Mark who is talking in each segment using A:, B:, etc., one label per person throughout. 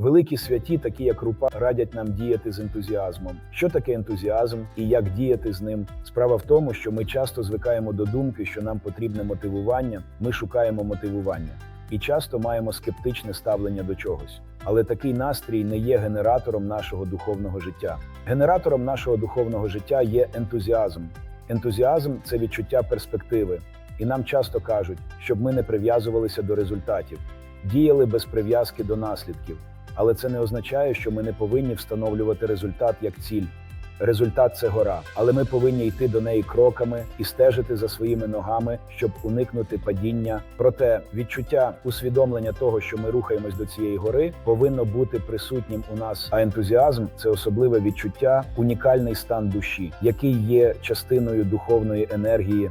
A: Великі святі, такі як Рупа, радять нам діяти з ентузіазмом. Що таке ентузіазм і як діяти з ним? Справа в тому, що ми часто звикаємо до думки, що нам потрібне мотивування. Ми шукаємо мотивування і часто маємо скептичне ставлення до чогось. Але такий настрій не є генератором нашого духовного життя. Генератором нашого духовного життя є ентузіазм. Ентузіазм це відчуття перспективи, і нам часто кажуть, щоб ми не прив'язувалися до результатів, діяли без прив'язки до наслідків. Але це не означає, що ми не повинні встановлювати результат як ціль. Результат це гора, але ми повинні йти до неї кроками і стежити за своїми ногами, щоб уникнути падіння. Проте відчуття усвідомлення того, що ми рухаємось до цієї гори, повинно бути присутнім у нас. А ентузіазм це особливе відчуття, унікальний стан душі, який є частиною духовної енергії.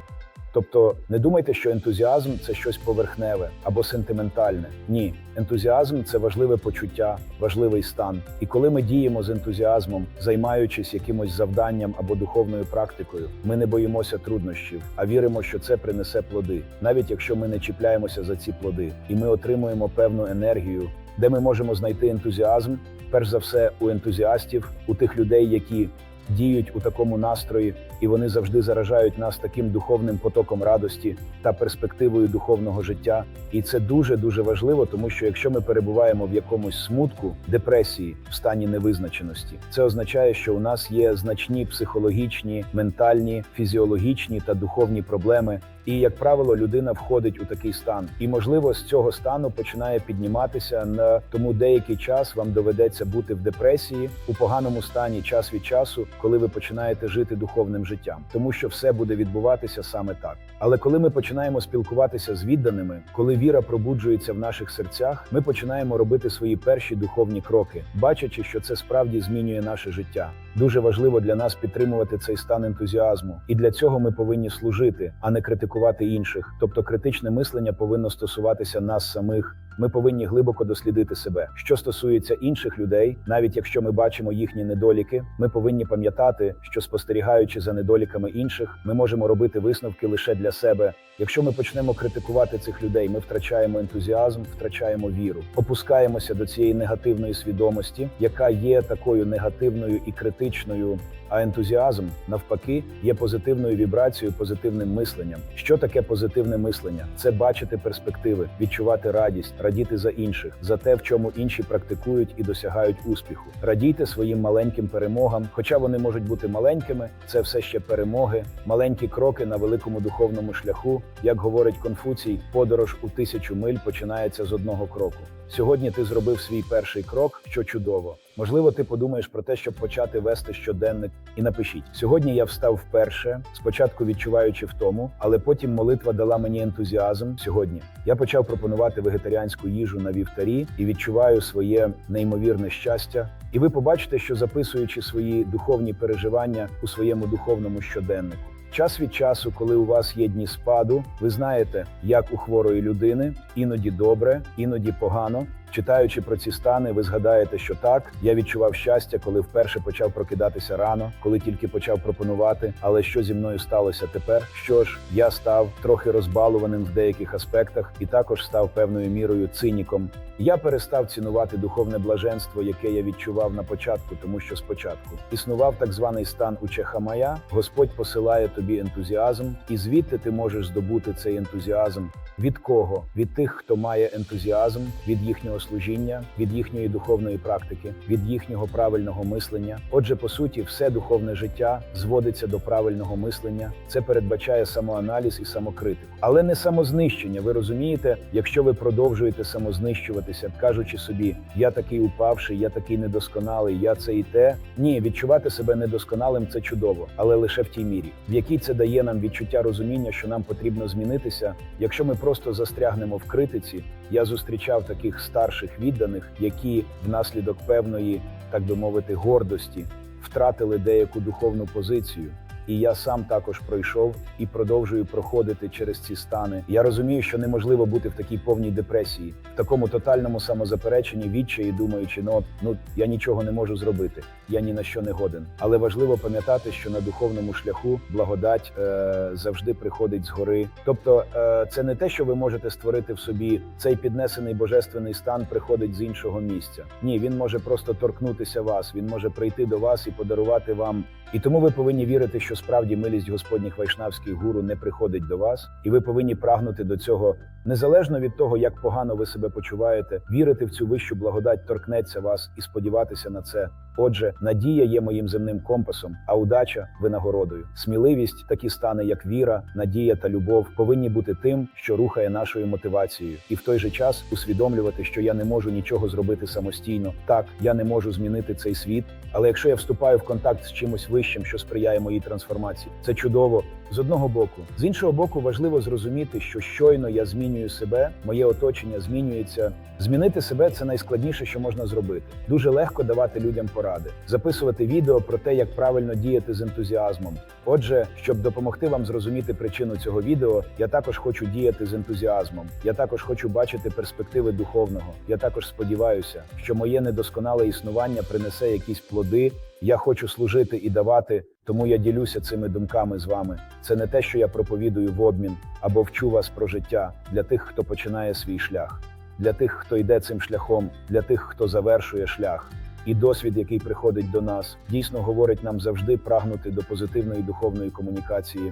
A: Тобто не думайте, що ентузіазм це щось поверхневе або сентиментальне. Ні, ентузіазм це важливе почуття, важливий стан. І коли ми діємо з ентузіазмом, займаючись якимось завданням або духовною практикою, ми не боїмося труднощів, а віримо, що це принесе плоди, навіть якщо ми не чіпляємося за ці плоди, і ми отримуємо певну енергію, де ми можемо знайти ентузіазм, перш за все, у ентузіастів, у тих людей, які діють у такому настрої, і вони завжди заражають нас таким духовним потоком радості та перспективою духовного життя. І це дуже дуже важливо, тому що якщо ми перебуваємо в якомусь смутку, депресії, в стані невизначеності, це означає, що у нас є значні психологічні, ментальні, фізіологічні та духовні проблеми. І як правило, людина входить у такий стан, і можливо з цього стану починає підніматися на тому деякий час вам доведеться бути в депресії у поганому стані час від часу, коли ви починаєте жити духовним життям, тому що все буде відбуватися саме так. Але коли ми починаємо спілкуватися з відданими, коли віра пробуджується в наших серцях, ми починаємо робити свої перші духовні кроки, бачачи, що це справді змінює наше життя. Дуже важливо для нас підтримувати цей стан ентузіазму, і для цього ми повинні служити, а не критикувати інших. Тобто, критичне мислення повинно стосуватися нас самих. Ми повинні глибоко дослідити себе. Що стосується інших людей, навіть якщо ми бачимо їхні недоліки, ми повинні пам'ятати, що спостерігаючи за недоліками інших, ми можемо робити висновки лише для себе. Якщо ми почнемо критикувати цих людей, ми втрачаємо ентузіазм, втрачаємо віру, опускаємося до цієї негативної свідомості, яка є такою негативною і критичною. А ентузіазм навпаки є позитивною вібрацією, позитивним мисленням. Що таке позитивне мислення? Це бачити перспективи, відчувати радість, радіти за інших, за те, в чому інші практикують і досягають успіху. Радійте своїм маленьким перемогам, хоча вони можуть бути маленькими, це все ще перемоги, маленькі кроки на великому духовному шляху. Як говорить Конфуцій, подорож у тисячу миль починається з одного кроку. Сьогодні ти зробив свій перший крок, що чудово. Можливо, ти подумаєш про те, щоб почати вести щоденник, і напишіть: сьогодні я встав вперше, спочатку відчуваючи втому, але потім молитва дала мені ентузіазм. Сьогодні я почав пропонувати вегетаріанську їжу на вівтарі і відчуваю своє неймовірне щастя. І ви побачите, що записуючи свої духовні переживання у своєму духовному щоденнику. Час від часу, коли у вас є дні спаду, ви знаєте, як у хворої людини іноді добре, іноді погано. Читаючи про ці стани, ви згадаєте, що так, я відчував щастя, коли вперше почав прокидатися рано, коли тільки почав пропонувати. Але що зі мною сталося тепер? Що ж, я став трохи розбалуваним в деяких аспектах і також став певною мірою циніком. Я перестав цінувати духовне блаженство, яке я відчував на початку, тому що спочатку існував так званий стан учехамая. Господь посилає тобі ентузіазм, і звідти ти можеш здобути цей ентузіазм. Від кого? Від тих, хто має ентузіазм, від їхнього служіння, від їхньої духовної практики, від їхнього правильного мислення. Отже, по суті, все духовне життя зводиться до правильного мислення. Це передбачає самоаналіз і самокритику, але не самознищення. Ви розумієте, якщо ви продовжуєте самознищуватися, кажучи собі, я такий упавший, я такий недосконалий, я це і те. Ні, відчувати себе недосконалим це чудово, але лише в тій мірі, в якій це дає нам відчуття розуміння, що нам потрібно змінитися. Якщо ми просто застрягнемо в критиці, я зустрічав таких старших відданих, які внаслідок певної, так би мовити, гордості втратили деяку духовну позицію. І я сам також пройшов і продовжую проходити через ці стани. Я розумію, що неможливо бути в такій повній депресії, в такому тотальному самозапереченні, відчаї, думаючи, ну, ну я нічого не можу зробити, я ні на що не годен. Але важливо пам'ятати, що на духовному шляху благодать е, завжди приходить згори. Тобто, е, це не те, що ви можете створити в собі цей піднесений божественний стан, приходить з іншого місця. Ні, він може просто торкнутися вас, він може прийти до вас і подарувати вам. І тому ви повинні вірити, що справді милість Господніх вайшнавських гуру не приходить до вас, і ви повинні прагнути до цього незалежно від того, як погано ви себе почуваєте, вірити в цю вищу благодать торкнеться вас і сподіватися на це. Отже, надія є моїм земним компасом, а удача винагородою. Сміливість, такі стани, як віра, надія та любов, повинні бути тим, що рухає нашою мотивацією, і в той же час усвідомлювати, що я не можу нічого зробити самостійно. Так, я не можу змінити цей світ, але якщо я вступаю в контакт з чимось вищим, що сприяє моїй трансформації, це чудово з одного боку. З іншого боку, важливо зрозуміти, що щойно я змінюю себе, моє оточення змінюється. Змінити себе це найскладніше, що можна зробити. Дуже легко давати людям поради, записувати відео про те, як правильно діяти з ентузіазмом. Отже, щоб допомогти вам зрозуміти причину цього відео, я також хочу діяти з ентузіазмом. Я також хочу бачити перспективи духовного. Я також сподіваюся, що моє недосконале існування принесе якісь плоди. Я хочу служити і давати, тому я ділюся цими думками з вами. Це не те, що я проповідую в обмін або вчу вас про життя для тих, хто починає свій шлях, для тих, хто йде цим шляхом, для тих, хто завершує шлях. І досвід, який приходить до нас, дійсно говорить нам завжди прагнути до позитивної духовної комунікації.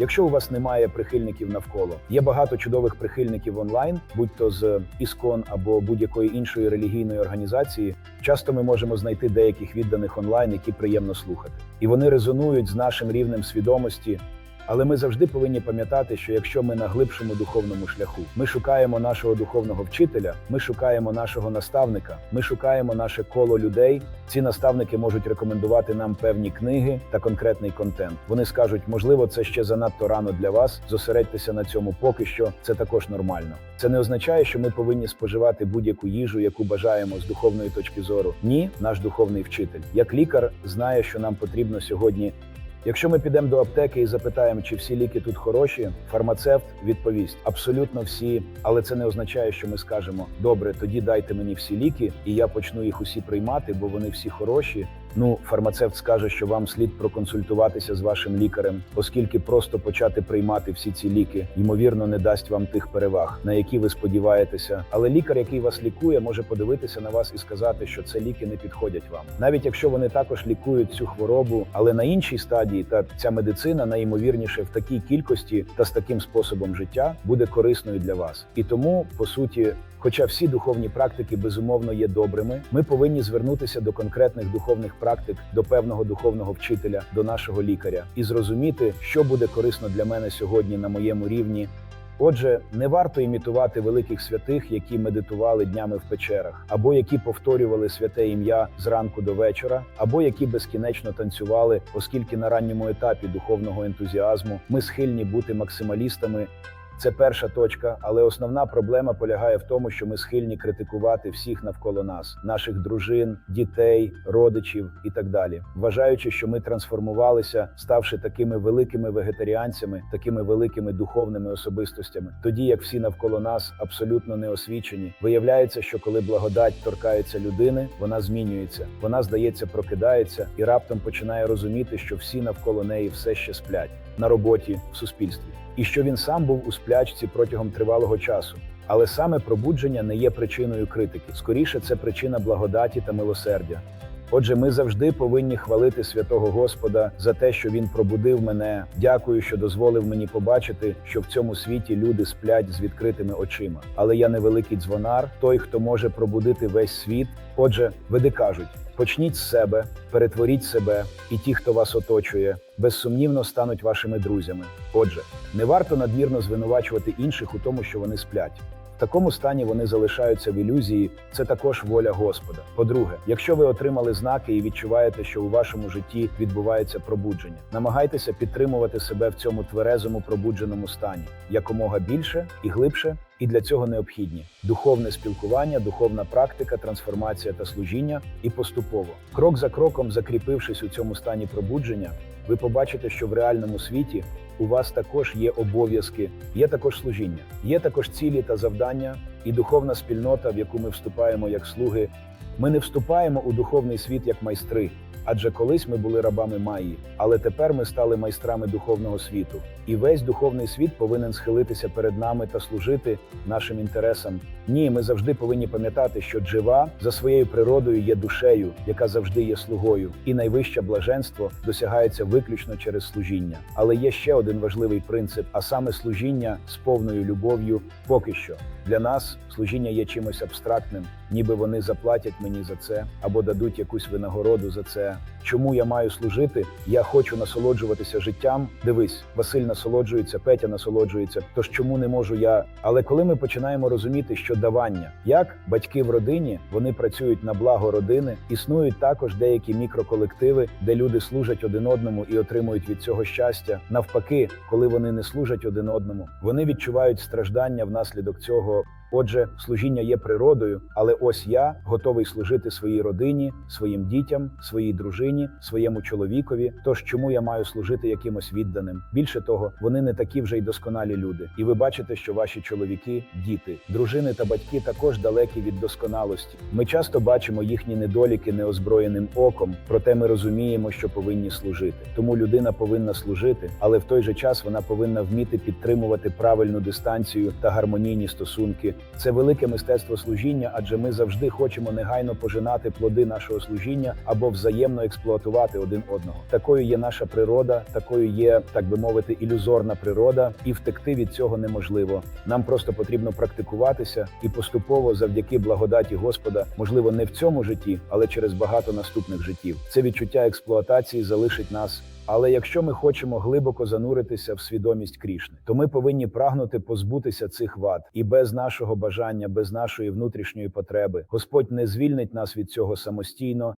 A: Якщо у вас немає прихильників навколо, є багато чудових прихильників онлайн, будь то з Іскон або будь-якої іншої релігійної організації. Часто ми можемо знайти деяких відданих онлайн, які приємно слухати, і вони резонують з нашим рівнем свідомості. Але ми завжди повинні пам'ятати, що якщо ми на глибшому духовному шляху, ми шукаємо нашого духовного вчителя, ми шукаємо нашого наставника, ми шукаємо наше коло людей. Ці наставники можуть рекомендувати нам певні книги та конкретний контент. Вони скажуть, можливо, це ще занадто рано для вас. Зосередьтеся на цьому поки що. Це також нормально. Це не означає, що ми повинні споживати будь-яку їжу, яку бажаємо з духовної точки зору. Ні, наш духовний вчитель, як лікар, знає, що нам потрібно сьогодні. Якщо ми підемо до аптеки і запитаємо, чи всі ліки тут хороші, фармацевт відповість абсолютно всі, але це не означає, що ми скажемо добре, тоді дайте мені всі ліки, і я почну їх усі приймати, бо вони всі хороші. Ну, фармацевт скаже, що вам слід проконсультуватися з вашим лікарем, оскільки просто почати приймати всі ці ліки, ймовірно, не дасть вам тих переваг, на які ви сподіваєтеся. Але лікар, який вас лікує, може подивитися на вас і сказати, що це ліки не підходять вам, навіть якщо вони також лікують цю хворобу, але на іншій стадії та ця медицина найімовірніше в такій кількості та з таким способом життя буде корисною для вас. І тому, по суті, Хоча всі духовні практики безумовно є добрими, ми повинні звернутися до конкретних духовних практик, до певного духовного вчителя, до нашого лікаря і зрозуміти, що буде корисно для мене сьогодні на моєму рівні. Отже, не варто імітувати великих святих, які медитували днями в печерах, або які повторювали святе ім'я зранку до вечора, або які безкінечно танцювали, оскільки на ранньому етапі духовного ентузіазму ми схильні бути максималістами. Це перша точка, але основна проблема полягає в тому, що ми схильні критикувати всіх навколо нас, наших дружин, дітей, родичів і так далі, вважаючи, що ми трансформувалися, ставши такими великими вегетаріанцями, такими великими духовними особистостями, тоді як всі навколо нас абсолютно не освічені. Виявляється, що коли благодать торкається людини, вона змінюється, вона здається, прокидається і раптом починає розуміти, що всі навколо неї все ще сплять на роботі в суспільстві і що він сам був у сплячці протягом тривалого часу. Але саме пробудження не є причиною критики. Скоріше, це причина благодаті та милосердя. Отже, ми завжди повинні хвалити святого Господа за те, що він пробудив мене. Дякую, що дозволив мені побачити, що в цьому світі люди сплять з відкритими очима. Але я невеликий дзвонар, той, хто може пробудити весь світ. Отже, веди кажуть. Почніть з себе, перетворіть себе, і ті, хто вас оточує, безсумнівно стануть вашими друзями. Отже, не варто надмірно звинувачувати інших у тому, що вони сплять. Такому стані вони залишаються в ілюзії. Це також воля Господа. По-друге, якщо ви отримали знаки і відчуваєте, що у вашому житті відбувається пробудження, намагайтеся підтримувати себе в цьому тверезому пробудженому стані якомога більше і глибше. І для цього необхідні духовне спілкування, духовна практика, трансформація та служіння, і поступово, крок за кроком, закріпившись у цьому стані пробудження, ви побачите, що в реальному світі у вас також є обов'язки, є також служіння, є також цілі та завдання, і духовна спільнота, в яку ми вступаємо як слуги. Ми не вступаємо у духовний світ як майстри, адже колись ми були рабами Майї, але тепер ми стали майстрами духовного світу. І весь духовний світ повинен схилитися перед нами та служити нашим інтересам. Ні, ми завжди повинні пам'ятати, що джива за своєю природою є душею, яка завжди є слугою, і найвище блаженство досягається виключно через служіння. Але є ще один важливий принцип, а саме служіння з повною любов'ю. Поки що для нас служіння є чимось абстрактним, ніби вони заплатять мені за це або дадуть якусь винагороду за Чому я маю служити? Я хочу насолоджуватися життям. Дивись, Василь насолоджується, Петя насолоджується. Тож чому не можу я? Але коли ми починаємо розуміти, що давання, як батьки в родині, вони працюють на благо родини, існують також деякі мікроколективи, де люди служать один одному і отримують від цього щастя. Навпаки, коли вони не служать один одному, вони відчувають страждання внаслідок цього. Отже, служіння є природою, але ось я готовий служити своїй родині, своїм дітям, своїй дружині, своєму чоловікові. Тож чому я маю служити якимось відданим? Більше того, вони не такі вже й досконалі люди. І ви бачите, що ваші чоловіки, діти, дружини та батьки також далекі від досконалості. Ми часто бачимо їхні недоліки неозброєним оком, проте ми розуміємо, що повинні служити. Тому людина повинна служити, але в той же час вона повинна вміти підтримувати правильну дистанцію та гармонійні стосунки. Це велике мистецтво служіння, адже ми завжди хочемо негайно пожинати плоди нашого служіння або взаємно експлуатувати один одного. Такою є наша природа, такою є, так би мовити, ілюзорна природа, і втекти від цього неможливо. Нам просто потрібно практикуватися і поступово, завдяки благодаті Господа, можливо, не в цьому житті, але через багато наступних життів. Це відчуття експлуатації залишить нас. Але якщо ми хочемо глибоко зануритися в свідомість Крішни, то ми повинні прагнути позбутися цих вад, і без нашого бажання, без нашої внутрішньої потреби, Господь не звільнить нас від цього самостійно,